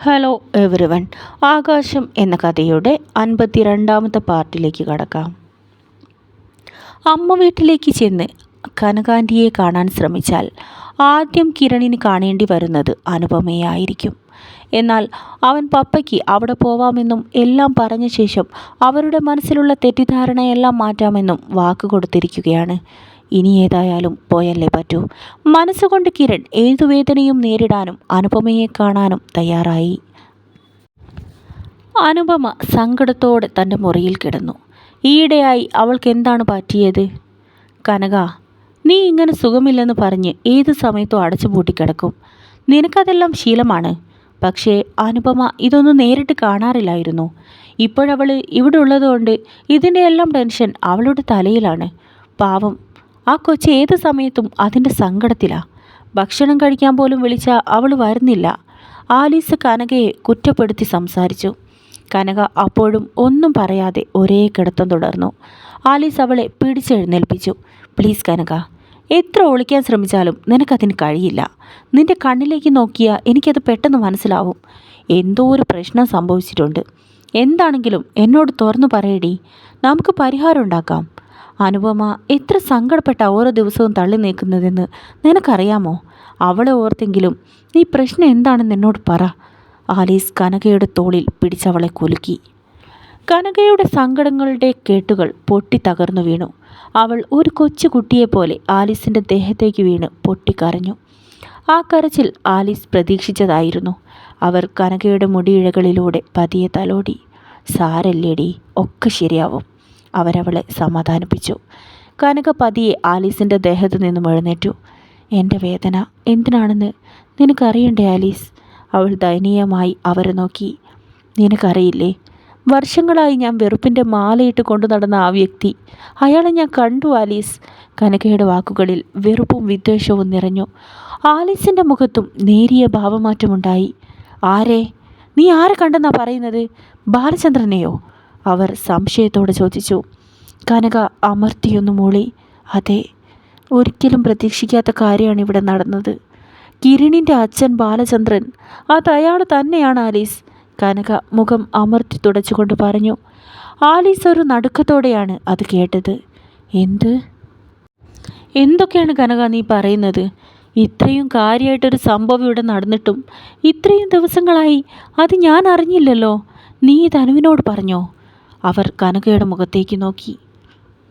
Hello every one ആകാശം എന്ന കഥയുടെ അൻപത്തിരണ്ടാമത്തെ പാർട്ടിലേക്ക് കടക്കാം. അമ്മ വീട്ടിലേക്ക് ചെന്ന് കനകാന്തിയെ കാണാൻ ശ്രമിച്ചാൽ ആദ്യം കിരണിന് കാണേണ്ടി വരുന്നത് അനുപമയായിരിക്കും. എന്നാൽ അവൻ പപ്പയ്ക്ക് അവിടെ പോവാമെന്നും എല്ലാം പറഞ്ഞ ശേഷം അവരുടെ മനസ്സിലുള്ള തെറ്റിദ്ധാരണയെല്ലാം മാറ്റാമെന്നും വാക്ക് കൊടുത്തിരിക്കുകയാണ്. ഇനി ഏതായാലും പോയല്ലേ പറ്റൂ. മനസ്സുകൊണ്ട് കിരൺ ഏതു വേദനയും നേരിടാനും അനുപമയെ കാണാനും തയ്യാറായി. അനുപമ സങ്കടത്തോടെ തന്റെ മുറിയിൽ കിടന്നു. ഈയിടെയായി അവൾക്ക് എന്താണ് പറ്റിയത്? കനക നീ ഇങ്ങനെ സുഖമില്ലെന്ന് പറഞ്ഞ് ഏത് സമയത്തും അടച്ചുപൂട്ടി കിടക്കും. നിനക്കതെല്ലാം ശീലമാണ്. പക്ഷേ അനുപമ ഇതൊന്നും നേരിട്ട് കാണാറില്ലായിരുന്നു. ഇപ്പോഴവൾ ഇവിടെ ഉള്ളതുകൊണ്ട് ഇതിന്റെ എല്ലാം ടെൻഷൻ അവളുടെ തലയിലാണ്. പാവം ആ കൊച്ചി ഏത് സമയത്തും അതിന്റെ സങ്കടത്തിലാണ് ഭക്ഷണം കഴിക്കാൻ പോലും വിളിച്ച അവൾ വരുന്നില്ല. ആലീസ് കനകയെ കുറ്റപ്പെടുത്തി സംസാരിച്ചു. കനക അപ്പോഴും ഒന്നും പറയാതെ ഒരേ കിടത്തം തുടർന്നു. ആലീസ് അവളെ പിടിച്ചെഴുന്നേൽപ്പിച്ചു. പ്ലീസ് കനക എത്ര ഒളിക്കാൻ ശ്രമിച്ചാലും നിനക്കതിന് കഴിയില്ല. നിന്റെ കണ്ണിലേക്ക് നോക്കിയാൽ എനിക്കത് പെട്ടെന്ന് മനസ്സിലാവും. എന്തോ ഒരു പ്രശ്നം സംഭവിച്ചിട്ടുണ്ട്. എന്താണെങ്കിലും എന്നോട് തുറന്നു പറയടി. നമുക്ക് പരിഹാരം ഉണ്ടാക്കാം. അനുപമ എത്ര സങ്കടപ്പെട്ട ഓരോ ദിവസവും തള്ളി നീക്കുന്നതെന്ന് നിനക്കറിയാമോ? അവളെ ഓർത്തെങ്കിലും നീ പ്രശ്നം എന്താണെന്ന് എന്നോട് പറ. ആലീസ് കനകയുടെ തോളിൽ പിടിച്ചവളെ കുലുക്കി. കനകയുടെ സങ്കടങ്ങളുടെ കേട്ടുകൾ പൊട്ടി തകർന്നു വീണു. അവൾ ഒരു കൊച്ചു കുട്ടിയെപ്പോലെ ആലീസിന്റെ ദേഹത്തേക്ക് വീണ് പൊട്ടിക്കരഞ്ഞു. ആ കരച്ചിൽ ആലീസ് പ്രതീക്ഷിച്ചതായിരുന്നു. അവർ കനകയുടെ മുടിയിഴകളിലൂടെ പതിയെ തലോടി. സാരല്ലേടി ഒക്കെ ശരിയാവും. അവരവളെ സമാധാനിപ്പിച്ചു. കനക പതിയെ ആലീസിന്റെ ദേഹത്തു നിന്നും എഴുന്നേറ്റു. എന്റെ വേദന എന്തിനാണെന്ന്? നിനക്കറിയണ്ടേ ആലീസ്? അവൾ ദയനീയമായി അവരെ നോക്കി. നിനക്കറിയില്ലേ? വർഷങ്ങളായി ഞാൻ വെറുപ്പിന്റെ മാലയിട്ട് കൊണ്ടു നടന്ന ആ വ്യക്തി. അയാളെ ഞാൻ കണ്ടു ആലീസ്. കനകയുടെ വാക്കുകളിൽ വെറുപ്പും വിദ്വേഷവും നിറഞ്ഞു. ആലീസിന്റെ മുഖത്തും നേരിയ ഭാവമാറ്റമുണ്ടായി. ആരെ? നീ ആരെ കണ്ടെന്നാ പറയുന്നത്? ബാലചന്ദ്രനെയോ? അവർ സംശയത്തോടെ ചോദിച്ചു. കനക അമർത്തിയൊന്നു മൂളി. അതെ ഒരിക്കലും പ്രതീക്ഷിക്കാത്ത കാര്യമാണ് ഇവിടെ നടന്നത്. കിരണിന്റെ അച്ഛൻ ബാലചന്ദ്രൻ അത് അയാൾ തന്നെയാണ് ആലീസ്. കനക മുഖം അമർത്തി തുടച്ചുകൊണ്ട് പറഞ്ഞു ആലീസ് ഒരു നടുക്കത്തോടെയാണ് അത് കേട്ടത്. എന്ത്? എന്തൊക്കെയാണ് കനക നീ പറയുന്നത്? ഇത്രയും കാര്യമായിട്ടൊരു സംഭവം ഇവിടെ നടന്നിട്ടും ഇത്രയും ദിവസങ്ങളായി അത് ഞാൻ അറിഞ്ഞില്ലല്ലോ. നീ ഇത് അനുവിനോട് പറഞ്ഞോ? അവർ കനകയുടെ മുഖത്തേക്ക് നോക്കി.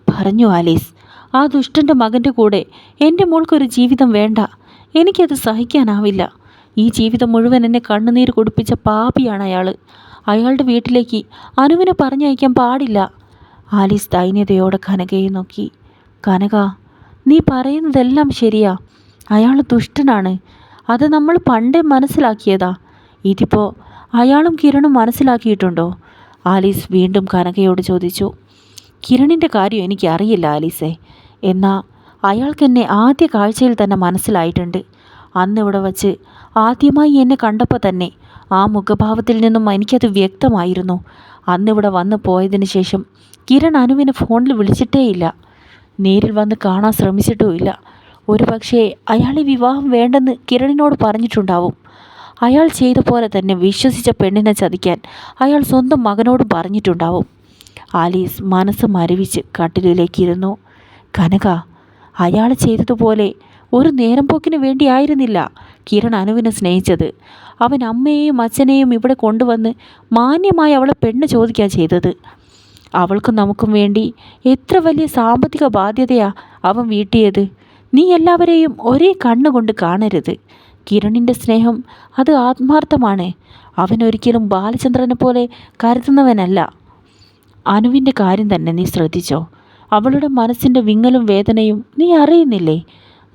പറഞ്ഞു ആലീസ് ആ ദുഷ്ടന്റെ മകന്റെ കൂടെ എന്റെ മോൾക്കൊരു ജീവിതം വേണ്ട. എനിക്കത് സഹിക്കാനാവില്ല. ഈ ജീവിതം മുഴുവൻ എന്നെ കണ്ണുനീര് കുടിപ്പിച്ച പാപിയാണ് അയാൾ അയാളുടെ വീട്ടിലേക്ക് അനുവിനെ പറഞ്ഞയക്കാൻ പാടില്ല. ആലീസ് ദൈന്യതയോടെ കനകയെ നോക്കി. കനക നീ പറയുന്നതെല്ലാം ശരിയാ. അയാൾ ദുഷ്ടനാണ്. അത് നമ്മൾ പണ്ടേ മനസ്സിലാക്കിയതാ. ഇതിപ്പോൾ അയാളും കിരണും മനസ്സിലാക്കിയിട്ടുണ്ടോ? ആലീസ് വീണ്ടും കനകയോട് ചോദിച്ചു കിരണിന്റെ കാര്യം എനിക്കറിയില്ല ആലീസേ. എന്നാൽ അയാൾക്കെന്നെ ആദ്യ കാഴ്ചയിൽ തന്നെ മനസ്സിലായിട്ടുണ്ട്. അന്നിവിടെ വച്ച് ആദ്യമായി എന്നെ കണ്ടപ്പോൾ തന്നെ ആ മുഖഭാവത്തിൽ നിന്നും എനിക്കത് വ്യക്തമായിരുന്നു. അന്നിവിടെ വന്ന് പോയതിന് ശേഷം കിരൺ അനുവിനെ ഫോണിൽ വിളിച്ചിട്ടേയില്ല. നേരിൽ വന്ന് കാണാൻ ശ്രമിച്ചിട്ടുമില്ല. ഒരു പക്ഷേ അയാൾ ഈ വിവാഹം വേണ്ടെന്ന് കിരണിനോട് പറഞ്ഞിട്ടുണ്ടാവും. അയാൾ ചെയ്ത പോലെ തന്നെ വിശ്വസിച്ച പെണ്ണിനെ ചതിക്കാൻ അയാൾ സ്വന്തം മകനോട് പറഞ്ഞിട്ടുണ്ടാവും. ആലീസ് മനസ്സ് മരവിച്ച് കട്ടിലിലേക്കിരുന്നു. കനക അയാൾ ചെയ്തതുപോലെ ഒരു നേരം പോക്കിന് വേണ്ടിയായിരുന്നില്ല കിരൺ അനുവിനെ സ്നേഹിച്ചത്. അവൻ അമ്മയെയും അച്ഛനെയും ഇവിടെ കൊണ്ടുവന്ന് മാന്യമായി അവളെ പെണ്ണ് ചോദിക്കാൻ ചെയ്തത്. അവൾക്കും നമുക്കും വേണ്ടി എത്ര വലിയ സാമ്പത്തിക ബാധ്യതയാ അവൻ വീട്ടിയത്. നീ എല്ലാവരെയും ഒരേ കണ്ണുകൊണ്ട് കാണരുത്. കിരണിന്റെ സ്നേഹം അത് ആത്മാർത്ഥമാണ്. അവൻ ഒരിക്കലും ബാലചന്ദ്രനെ പോലെ കരുതുന്നവനല്ല. അനുവിന്റെ കാര്യം തന്നെ നീ ശ്രദ്ധിച്ചോ. അവളുടെ മനസ്സിന്റെ വിങ്ങലും വേദനയും നീ അറിയുന്നില്ലേ?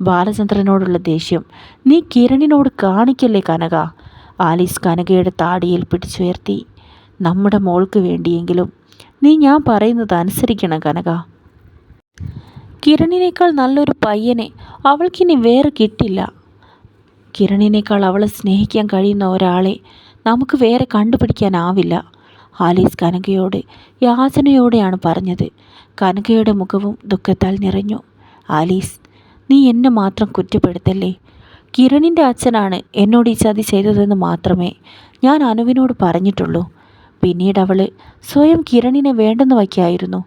ബാലചന്ദ്രനോടുള്ള ദേഷ്യം നീ കിരണിനോട് കാണിക്കല്ലേ കനക? ആലീസ് കനകയുടെ താടിയിൽ പിടിച്ചുയർത്തി. നമ്മുടെ മോൾക്ക് വേണ്ടിയെങ്കിലും നീ ഞാൻ പറയുന്നത് അനുസരിക്കണം കനക. കിരണിനേക്കാൾ നല്ലൊരു പയ്യനെ അവൾക്കിനി വേറെ കിട്ടില്ല. കിരണിനേക്കാൾ അവളെ സ്നേഹിക്കാൻ കഴിയുന്ന ഒരാളെ നമുക്ക് വേറെ കണ്ടുപിടിക്കാനാവില്ല. ആലീസ് കനകയോട് യാചനയോടെയാണ് പറഞ്ഞത്. കനകയുടെ മുഖവും ദുഃഖത്താൽ നിറഞ്ഞു. ആലീസ് നീ എന്നെ മാത്രം കുറ്റപ്പെടുത്തല്ലേ? കിരണിന്റെ അച്ഛനാണ് എന്നോട് ഈ ചതി ചെയ്തതെന്ന് മാത്രമേ ഞാൻ അനുവിനോട് പറഞ്ഞിട്ടുള്ളൂ. പിന്നീട് അവൾ സ്വയം കിരണിനെ വേണ്ടെന്ന് വയ്ക്കായിരുന്നു.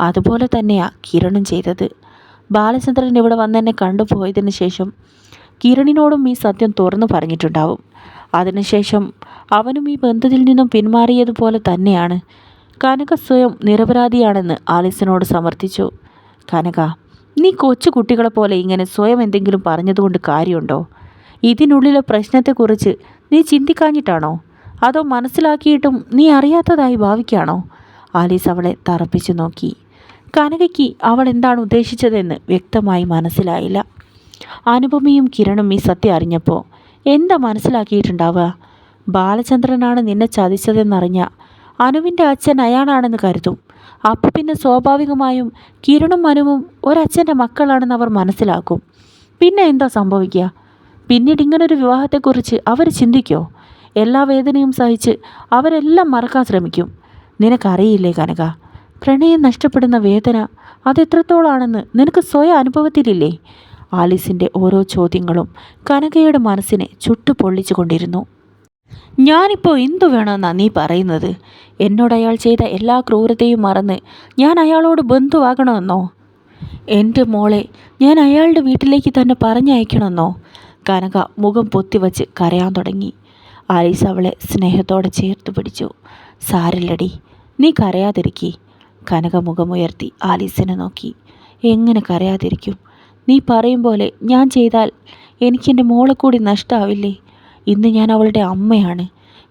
അതുപോലെ തന്നെയാ കിരണും ചെയ്തത്. ബാലചന്ദ്രൻ ഇവിടെ വന്നെന്നെ കണ്ടുപോയതിന് ശേഷം കിരണിനോടും ഈ സത്യം തുറന്നു പറഞ്ഞിട്ടുണ്ടാവും. അതിനുശേഷം അവനും ഈ ബന്ധത്തിൽ നിന്നും പിന്മാറിയതുപോലെ തന്നെയാണ്. കനക സ്വയം നിരപരാധിയാണെന്ന് ആലിസിനോട് സമർത്ഥിച്ചു. കനക നീ കൊച്ചു കുട്ടികളെ പോലെ ഇങ്ങനെ സ്വയം എന്തെങ്കിലും പറഞ്ഞതുകൊണ്ട് കാര്യമുണ്ടോ? ഇതിനുള്ളിലെ പ്രശ്നത്തെക്കുറിച്ച് നീ ചിന്തിക്കാഞ്ഞിട്ടാണോ? അതോ മനസ്സിലാക്കിയിട്ടും നീ അറിയാത്തതായി ഭാവിക്കാണോ? ആലീസ് അവളെ തറപ്പിച്ചു നോക്കി. കനകയ്ക്ക് അവൾ എന്താണ് ഉദ്ദേശിച്ചതെന്ന് വ്യക്തമായി മനസ്സിലായില്ല. അനുപമയും കിരണും ഈ സത്യം അറിഞ്ഞപ്പോൾ എന്താ മനസ്സിലാക്കിയിട്ടുണ്ടാവുക? ബാലചന്ദ്രനാണ് നിന്നെ ചതിച്ചതെന്നറിഞ്ഞ അനുവിന്റെ അച്ഛൻ അയാളാണെന്ന് കരുതും. അപ്പോൾ പിന്നെ സ്വാഭാവികമായും കിരണും അനുവും ഒരച്ഛന്റെ മക്കളാണെന്ന് അവർ മനസ്സിലാക്കും. പിന്നെ എന്താ സംഭവിക്കുക? പിന്നീട് ഇങ്ങനൊരു വിവാഹത്തെക്കുറിച്ച് അവർ ചിന്തിക്കോ? എല്ലാ വേദനയും സഹിച്ച് അവരെല്ലാം മറക്കാൻ ശ്രമിക്കും. നിനക്കറിയില്ലേ കനക? പ്രണയം നഷ്ടപ്പെടുന്ന വേദന അതെത്രത്തോളാണെന്ന് നിനക്ക് സ്വയം അനുഭവത്തിലില്ലേ? ആലീസിന്റെ ഓരോ ചോദ്യങ്ങളും കനകയുടെ മനസ്സിനെ ചുട്ടു പൊള്ളിച്ചു കൊണ്ടിരുന്നു ഞാനിപ്പോൾ എന്തു വേണമെന്നാ നീ പറയുന്നത്? എന്നോട് അയാൾ ചെയ്ത എല്ലാ ക്രൂരതയും മറന്ന് ഞാൻ അയാളോട് ബന്ധുവാകണമെന്നോ? എന്റെ മോളെ ഞാൻ അയാളുടെ വീട്ടിലേക്ക് തന്നെ പറഞ്ഞയക്കണമെന്നോ? കനക മുഖം പൊത്തിവച്ച് കരയാൻ തുടങ്ങി. ആലീസ് അവളെ സ്നേഹത്തോടെ ചേർത്ത് പിടിച്ചു. സാരില്ലടി നീ കരയാതിരിക്കി. കനക മുഖമുയർത്തി ആലീസിനെ നോക്കി. എങ്ങനെ കരയാതിരിക്കും? നീ പറയും പോലെ ഞാൻ ചെയ്താൽ എനിക്കെന്റെ മോളെ കൂടി നഷ്ടമാവില്ലേ ഇന്ന് ഞാൻ അവളുടെ അമ്മയാണ്.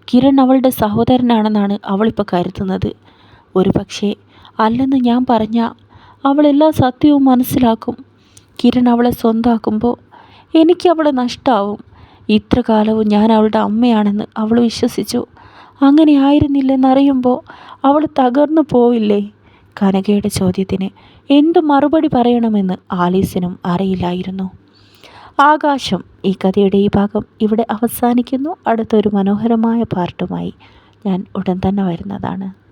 കിരൺ അവളുടെ സഹോദരനാണെന്നാണ് അവളിപ്പോൾ കരുതുന്നത്. ഒരു പക്ഷേ അല്ലെന്ന് ഞാൻ പറഞ്ഞ അവളെല്ലാ സത്യവും മനസ്സിലാക്കും. കിരൺ അവളെ സ്വന്തമാക്കുമ്പോൾ എനിക്ക് അവളെ നഷ്ടമാവും ഇത്ര കാലവും ഞാൻ അവളുടെ അമ്മയാണെന്ന് അവൾ വിശ്വസിച്ചു. അങ്ങനെ ആയിരുന്നില്ലെന്നറിയുമ്പോൾ അവൾ തകർന്നു പോവില്ലേ? കനകയുടെ ചോദ്യത്തിന് എന്തു മറുപടി പറയണമെന്ന് ആലീസിനും അറിയില്ലായിരുന്നു. ആകാശം ഈ കഥയുടെ ഈ ഭാഗം ഇവിടെ അവസാനിക്കുന്നു. അടുത്തൊരു മനോഹരമായ പാർട്ടുമായി ഞാൻ ഉടൻ തന്നെ വരുന്നതാണ്.